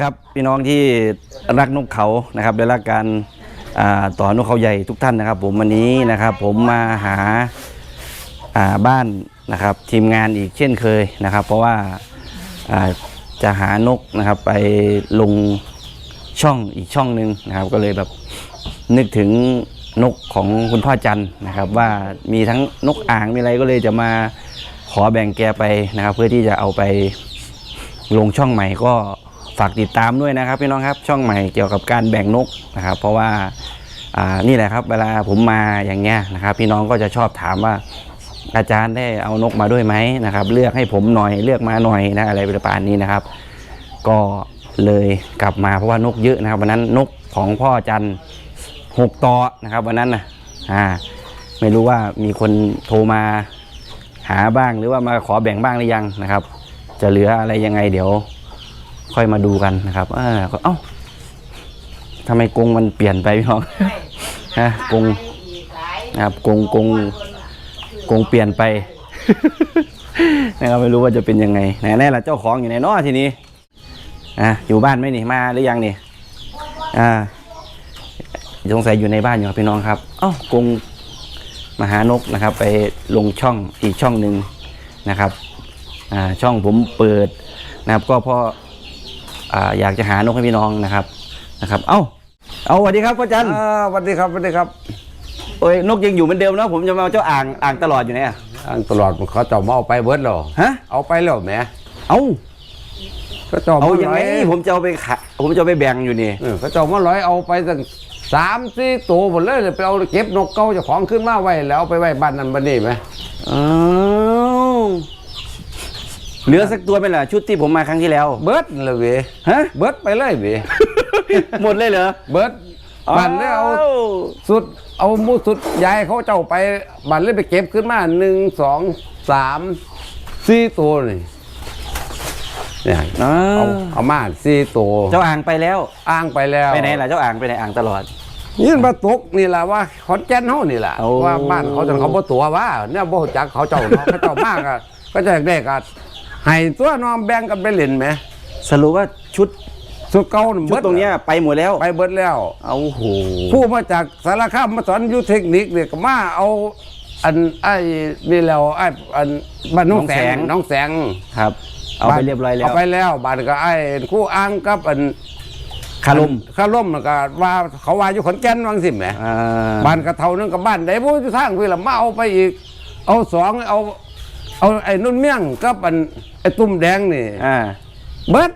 ครับ พี่น้องที่รักนกเขานะครับได้รักการต่อนกเขาใหญ่ทุกท่านนะครับ ผมวันนี้นะครับ ผมมาหาาบ้านนะครับ ทีมงานอีกเช่นเคยนะครับ เพราะว่าาจะหานกนะครับไปลงช่องอีกช่องหนึ่งนะครับ ก็เลยแบบนึกถึงนกของคุณพ่อจันนะครับ ว่ามีทั้งนกอ่างมีอะไรก็เลยจะมาขอแบ่งแกไปนะครับ เพื่อที่จะเอาไปลงช่องใหม่ก็ ฝากติดตามด้วยนะครับพี่น้องครับช่องใหม่เกี่ยวกับการแบ่งนกนะครับ เพราะว่าานี่แหละครับ เวลาผมมาอย่างเงี้ยนะครับ พี่น้องก็จะชอบถามว่าอาจารย์ได้เอานกมาด้วยไหมนะครับ เลือกให้ผมหน่อยเลือกมาหน่อยนะอะไรประมาณนี้นะครับ ก็เลยกลับมาเพราะว่านกเยอะนะครับวันนั้นนกของพ่อจันทร์หกตอนะครับวันนั้นนะอ่าไม่รู้ว่ามีคนโทรมาหาบ้างหรือว่ามาขอแบ่งบ้างหรือยังนะครับ จะเหลืออะไรยังไงเดี๋ยว ค่อยมาดูกันนะครับเออก็เอ้าทำไมกรงมันเปลี่ยนไปพี่น้องฮะกรงนะครับกรงกรงกรงเปลี่ยนไปนะครับไม่รู้ว่าจะเป็นยังไงไหนแน่ละเจ้าของอยู่ไหนนาะทีนี้อะอยู่บ้านไหมนี่มาหรือยังนี่อ่าสงสัยอยู่ในบ้านอยู่พี่น้องครับเอ้ากรงมหานกนะครับ ไปลงช่องอีกช่องหนึ่งนะครับอ่าช่องผมเปิดนะครับ ก็เพราะ อ่าอยากจะหานกให้พี่น้องนะครับนะครับ เอ้าเอาสวัสดีครับพ่อจันทร์อ่าสวัสดีครับสวัสดีครับโอ้ยนกยังอยู่เหมือนเดิมนะผมจะมาเอาเจ้าอ่างอ่างตลอดอยู่เนี่ยอันตลอดเขาเจ้ามาเอาไปเบิดแล้วฮะเอาไปแล้วแหมเอาเขาเจ้าเอามายังไงร้ผมจะเอาไปขะผมจะเอาไปแบ่งอยู่นี่เออเขาเจ้ามาร้อยเอาไปตั้งสามสี่ตัวหมดเลยเลยไปเอาเก็บนกเก่าเจ้าของขึ้นมาไว้แล้วเอาไปไว้บ้านนั้นบ้านนี้ไหมอ้าว เหลือสักตัวไหมล่ะชุดที่ผมมาครั้งที่แล้ว เบิดเลยเว้ยฮะ เบิดไปเลยเว้ยหมดเลยเหรอ เบิดบ้านแล้วเอาวสุดเอาหมูสุดยายเขาเจ้าไปบ้านเลยไปเก็บขึ้นมาหนึ่งสองสามสี่ตัวนี่เนี่ยอ้าเอาวเอามาสี่ตัวเจ้าอ่างไปแล้วอ้างไปแล้วไปไหนล่ะเจ้าอ่างไปไหนอ่างตลอดยื่นมาตกนี่แหละว่าขอนแก่นเฮานี่แหละโอ้ว่าบ้านเขาจนเขาบ่ตัวว่าเนี่ยบ่รู้จักเขาเจ้าเนาะเขาเจ้ามากอะก็จะได้ก็ ให้ตัวน้องแบ่งกันไปเล่นไหมสรุปว่าชุดสุดเก่าน่ะชุดตรงเนี้ยไปหมดแล้ว ไปเบิดแล้ว เอาโหผู้มาจากสารคามมาสอนอยู่เทคนิคเนี่ยก็มาเอา อันไอ้นี่แล้วไอ้อันบ้านน้องแสงน้องแสง ครับ เอาไปเรียบร้อยแล้ว เอาไปแล้วบ้านก็ไอ้คู่อ้างกับอันคารมคาร่มแล้วก็ว่าเขาว่าอยู่ขอนแก่นวังสิแหมอ่า บ้านกระเท่านึงกับบ้านใดบ่อยู่ทางพี่ละมาเอาไปอีก เอาสองเอา เอาไอ้นุ่นเมี่ยงกับอันไอ้ตุ้มแดงนี่อ่าเบิด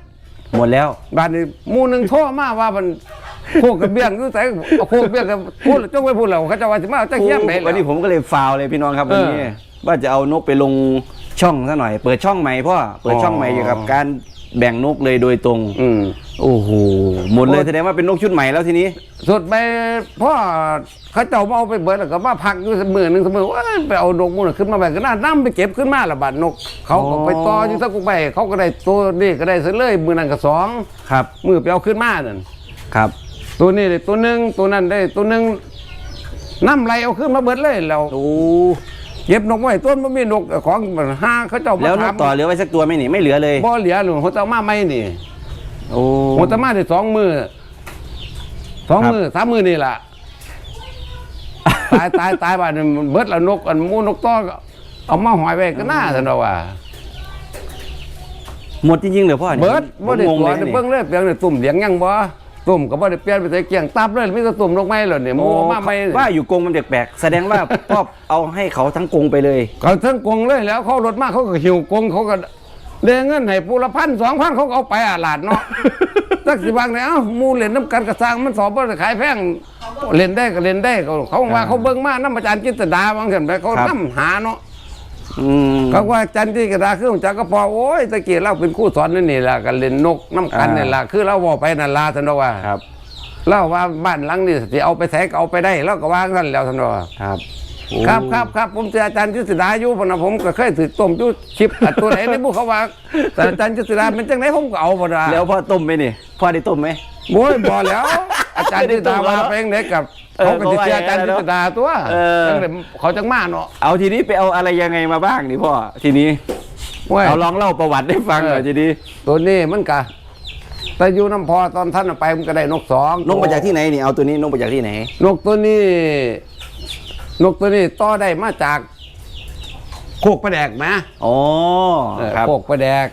หมดแล้วบ้านนี้หมู่หนึงโทรมาว่ามันโคกกระเบี้ยงอยู่ไสเอาโคกเบี้ยงกับพูดแล้วจ้องไปพูดแล้วเขาจะว่าสิมาเอาจักเฮียมไหนวันนี้ผมก็เลยฟาวเลยพี่น้องครับเอวันอนี้ว่าจะเอานกไปลงช่องซะหน่อย เปิดช่องใหม่พ่อเปิดช่องใหม่อ๋อเกี่ยวกับการ แบ่งนกเลยโดยตรง อืม โอ้โหหมดเลยโอ้ แสดงว่าเป็นนกชุดใหม่แล้วทีนี้ สุดไปพ่อเขาเจ้ามาเอาไปเบิดแล้วก็มาพักอยู่มื้อหนึงเสมอว่าไปเอานกหมูน่ะขึ้นมาไปก็น่านํไปเก็บขึ้นมาละบาดนก เขาก็ไปต่ออยู่สักกุไป เขาก็ได้ตัวนี้ก็ได้ซะเลยมื้อนั้นก็สองครับ มือไปเอาขึ้นมานั่นครับ ตัวนี้ได้ตัวหนึ่งตัวนั้นได้ตัวหนึ่งน้ำไหลเอาขึ้นมาเบิดเลยแล้ว โอ้ เก็บนกไว้ต้นมันมีนกของห้าเขาเจ้ามาแล้วนถากมต่อเหลือไว้สักตัวไหมนี่ไม่เหลือเลยบ่เหลือหรือเขาเจ้ามาไม่นี่โอ้หัวตามาได้สองมือสองครับมือสามมือนี่ล่ะตายตายตายบ้านนี่เบิดแล้วนกอันหมูนกต้อก็เอามาหอยไว้ก็น่าสนอกว่าหมดจริงๆเหรอพ่อนี่เบิดผมบ่ได้งงตัวเลยได้นี่เบิ่งเลยเปียงได้ตุ่มเลี้ยงยังบ่ ตุ่มก็บ่ได้เปลี่ยนไปใส่เกียงตับเลยมีแต่ตุ่มนกไม้แล้วนี่หมูเอามาไม่ว่าอยู่กรงมันแปลกๆแสดงว่าพ่อเอาให้เขาทั้งกรงไปเลยเขาทั้งกงเลยแล้วเขารถมากเขาก็หิวกงเขาก็เด้เงินให้ปูละพันสองพันเขาก็เอาไปอาหลาดเนาะสักสิบางเนี่ยเอ้าหมูเล่นน้ำกันกระซังมันสอบบ่ได้ขายแพงเล่นได้ก็เล่นได้เขาเขาว่าเขาเบิ่งมาน้ำอาจารย์จิตรดาบางเห็นไปเขาครับน้ำหาเนาะอืม เขาว่าอาจารย์จิตรดาคือของจักรพอโอ้ยตะกี้เราเป็นครู่สอนนี่นี่ล่ะกันเล่นนกน้ำกันอ่านี่ล่ะคือเราบอกไปนั่นล่ะท่านบอกว่าครับเล่าว่าบ้านหลังนี้สิเอาไปแทกเอาไปได้แล้วก็วางนั่นแล้วท่านบอกว่าครับครับครับครับผมเจออาจารย์จิตรดาอยู่พนนะผมก็เคยถือต้มจุชิปอัดตัวไหนในบุเขาว่าแต่อาจารย์จิตรดาเป็นจังไหนผมก็เอาบ่ได้แล้วพ่อต้มไหมนี่พ่อได้ต้มไหมโอ้ยบ่แล้ว อาจารย์จิตรดาว่าไปยังไงกับ เออเขาก็จะเชื่ออาจารย์จิตรดาตัวเออ จังไดเขาจังมาเนาะ เอาทีนี้ไปเอาอะไรยังไงมาบ้างนี่พ่อทีนี้โอ้ย เอาลองเล่าประวัติให้ฟังหน่อยเออทีนี้ตัวนี้มันก็แต่อยู่น้ำพอตอนท่านเอาไปมันก็ได้นกสองนกมาจากที่ไหนนี่เอาตัวนี้นกมาจากที่ไหน นกตัวนี้ นกตัวนี้ต่อได้มาจากโคกประแดกไหมอ๋อเออครับ โคกประแดก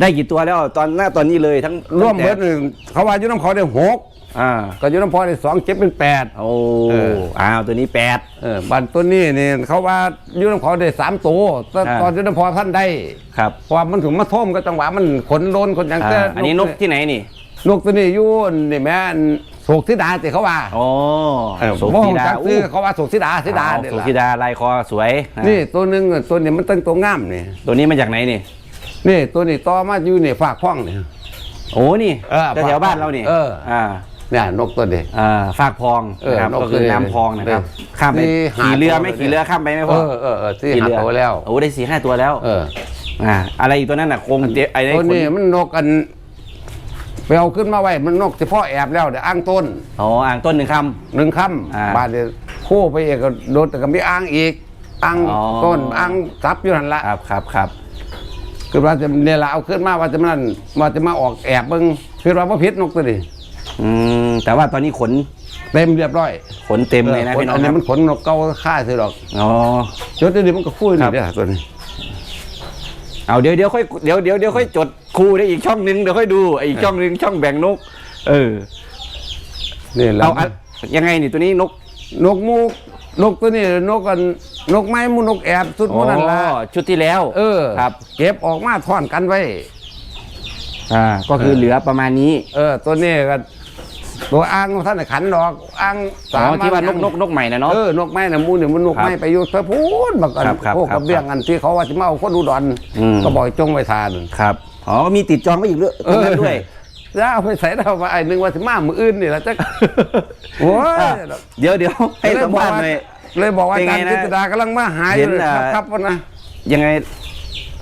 ได้กี่ตัวแล้วตอนหน้าตอนนี้เลยทั้งร่วมตั้งเบิแต่ดหนึ่งเขาว่าอยู่น้ำพอได้หก อ่าก็อยู่น้ำพอได้สองเจ็บเป็นแปดโอ้เอออ้าวตัวนี้แปดเออบันตัวนี้นี่เขาว่าอยู่น้ำพอได้สามตัวแต่อ่าตอนอยู่น้ำพอท่านได้ครับเพราะว่ามันถึงมาท่มก็จังหวะมันขนโลนขนอย่างอ่าแต่อันนี้นกที่ไหนนี่นกตัวนี้อยู่นี่แม่นโศกธิดาแต่เขาว่าอ๋อเออโสบ่ธิฮู้ดาจักซื้อเขาว่าโศกธิดาธิดาอ๋อเนี่ยโสล่ะธิดาลายคอสวยะนี่ตัวหนึงตัวนี้มันตั้งตัวงามนี่ตัวนี้มาจากไหนนี่นี่ตัวนี้ต่อมาอยู่นี่ฝากพ่องนี่โอ้นี่เออแถวๆบ้านเรานี่เอออ่า เนี่ยนกตัวนี้อ่าฝากพองเออนะครับนกก็คือเลยน้ำพองนะครับเออข้ามไปที่หาขี่เรือไหมตัวขี่เรือข้ามไปไหมเอพ่ออเออเออที่ขี่หาเรือตัวแล้วโอ้ได้สี่ห้าตัวแล้วเอออ่าอะไรอีกตัวนั้นน่ะโคงเจ๊ไอ้ไอ้ตัวคนนี้มันนกกันไปเอาขึ้นมาไว้มันนกเฉพาะแอบแล้วเดี๋ยวอ้างต้นอ๋ออ่างต้นหนึ่งค หนึ่งคอ่าำบาดเดียวคู่ไปเอกก็โดนแต่ก็มีอ้างอีกอ้างอ๋อต้นอ้างซับอยู่นั่นละำครับครับครับคือว่าจะเนี่ยละเอาขึ้นมาว่าจะมันว่าจะมาออกแอบเบิ้งคือว่าว่าพิษนกตัวนี้ อืมแต่ว่าตอนนี้ขนเต็มเรียบร้อยขนเต็มเลยนะออพี่น้องอันคนี้รับมันขนนกเก่าค่าสิหรอกอ๋อยศตัวนี้มันก็คู่ครันี่บ เด้อตัวนี้ เอาเดี๋ยวเดี๋ยวค่อยเดี๋ยวเดี๋ยวเดี๋ยวค่อยจดคู่ได้อีกช่องหนึงเดี๋ยวค่อยดูอีกช่องหนึงช่องแบ่งนก เออนี่แหละเอาอะยังไงนี่ตัวนี้นกนกมูกนกตัวนี้นกกันนกไม้มูนกแอบสุดมูนั่นละอ๋อชุดที่แล้วเออครับเก็บออกมาท่อนกันไว้ อ่าก็คือเหลือประมาณนี้ เออตัวนี้ก็ ตัวอ้างท่านน่ะขันดอกอ้างอ๋อที่ว่านกนกนกใหม่นะเนาะ เออนกไม้น่ะมูเนี่ยมันนกครับไม้ไปอยู่เธอพูดบักกันครับครับพวกครักับบเบี้ยงอันที่เขาว่าจะมาเอาคนอุดรอืม ก็บอกให้จงไว้ทาน ครับอ๋อมีติดจองไว้อีกเรื่องตรงนั้นด้วย แล้วเอาไปใส่เราว่าไอ้นึงว่าจะมามืออื่นนี่แหละจะ โอ้ยอะเดี๋ยวเดี๋ยวให้สัมภาษณ์หน่อย เลยบอกว่าเป็นอาไงจารย์นะจิตรดากำลังมาหาอเห็ยู่นเลยอะ ครับครับว่านะยังไง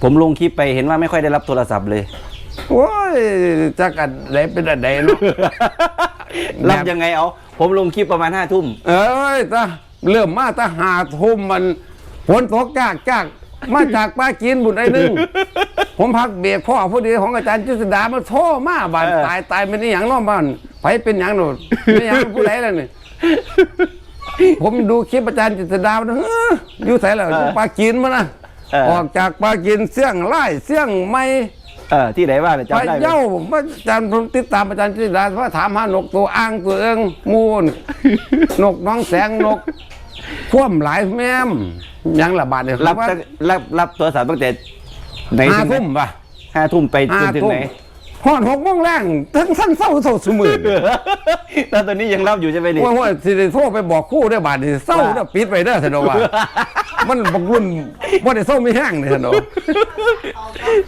ผมลงคลิปไปเห็นว่าไม่ค่อยได้รับโทรศัพท์เลย โอ้ยจักอันไหนเป็นอันไหนเนาะ รับยังไงเอา ผมลงคลิปประมาณห้าทุ่มเอ้ยตาเริ่มมาตาหาทุ่มมันฝนตกจากจากมาจากป้ากินบุญไอ้หนึงผมพักเบรกพ่อพอดีของอาจารย์จิตรดามาโทรมาบ้านเออตายตายเป็นนี่อย่างเน้องบ้านไผเป็นอย่างโน่นเป็นอย่างผู้ใดล่ะนี่ผมดูคลิปอาจารย์จิตรดามันเฮ้ออยู่ไสแล้วอยู่ปลากินมานะเออออกจากปลากินเสี่ยงไล่เสี่ยงไม่ เออที่ไหนบ้างเนี่ยไปจำได้ไหม เย้าผมว่าอาจารย์ผมติดตามอาจารย์จิตรดาว่าถามหานกตัวอ้างตัวเอิงมูน นกน้องแสงนกพ่วมหลายแม่มยังระบาดเนี่ยรับว่าตั้งรับรับโทรศัพท์ตั้งแต่ไหนห้าถึงไหนทุ่มป่ะห้าทุ่มไปจห้านถึงทุ่มไหน พอดหกโมงแรงทั้งทั้งเศร้าเศร้าสมือแล้วตอนนี้ยังรับอยู่ใช่ไหมนี่ว่าว่าสิได้โทรไปบอกคู่ได้บาดนี่เศร้าว่าเด้อปิดไปเด้อสนอว่า มันบักรุ่นบ่ได้เศร้าไม่แห้งนี่สนอ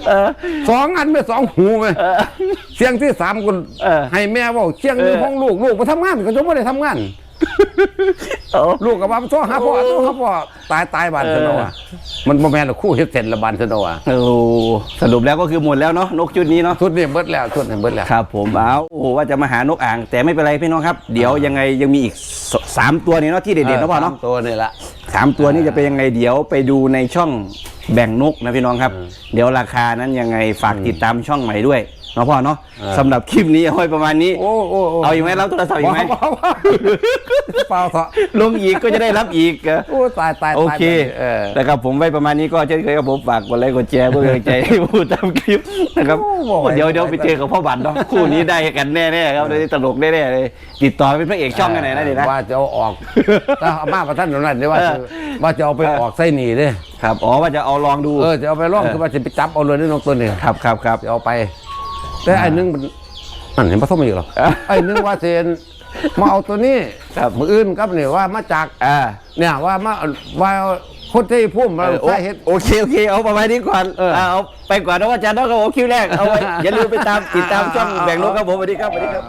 เออสองอันไม่สองหูไหมเออเสียงที่สามคนเออให้แม่เว่าเสียงหนึงเออของลูกลูกมาทำงานก็จะไม่ได้ทำงานเอา ลูกกับว่าโทรหาพ่อโทรหาพ่อตายตายบานเออสนอว่ามันบ่แม่นหรอกคู่เฮ็ดเสร็จละบานสนอว่าโอ้สรุปแล้วก็คือหมดแล้วเนาะนกชุดนี้เนาะชุดนี้เบิดแล้วชุดนี้เบิดแล้วครับ ผมเอาโอ้โหว่าจะมาหานกอ่าง แต่ไม่เป็นไรพี่น้องครับ เดี๋ยวยังไงยังมีอีกสสามตัวนี่เนาะที่เด็ดๆนะพ่อเนาะสมตัวนี่ละสามตัวนี้จะเป็นยังไงเดี๋ยวไปดูในช่องแบ่งนกนะพี่น้องครับ เดี๋ยวราคานั้นยังไงฝากติดตามช่องใหม่ด้วย เนาะพ่อเนาะเออ สำหรับคลิปนี้เอาไว้ประมาณนี้ โอ้โอ้โเอาอีกไหมรับโทรศัพท์อีกไหมเปล่าเปล่าเถอะลงอีกก็จะได้รับอีกเหรอ โอ้ตายตายโอเคตายไปเออ นะครับผมไว้ประมาณนี้ก็เช่นเคยครับผมฝากกดไลค์กดแชร์เพื่อเป็นกำลังใจให้ผู้ทำคลิปนะครับโอ้โห เดี๋ยวเดี๋ยวไปเจอกับพ่อบัตรเนาะคู่นี้ได้กันแน่ๆครับได้ตลกแน่ๆเลยติดต่อเป็นพระเอกช่องกันไหนนะเดี๋ยวนะ ว่าจะเอาออกถ้าเอามาประท่านตรงนั้นเดี๋ยวว่าจะเออ ว่าจะเอาไปเออออกไส้หนีเด้ครับอ๋อว่าจะเอาลองดูเออจะเอาไปล่องเออคือว่าจะไปจับเอาเลยนี่นกตัวนี้ครับครับครับจะเอาไป แต่ไอ้นึงมันอันเห็นปะทมอีกเหรออะไอ้นึงว่าเซนมาเอาตัวนี้ครับมืออื่นครับเนี่ยว่ามาจากอ่าเนี่ยว่ามาว่าคนที่พุ่มเอเราอโอใช่เฮ็ดโอเคโอเคเอาประมาณนี้ก่อนเออเอาไปก่อนนะว่าอาจารย์เนาะครับผมคลิปแรกเอาไว้อย่าลืมไปตามติดตามช่องแบ่งนกครับผมสวัสดีครับสวัสดีครับ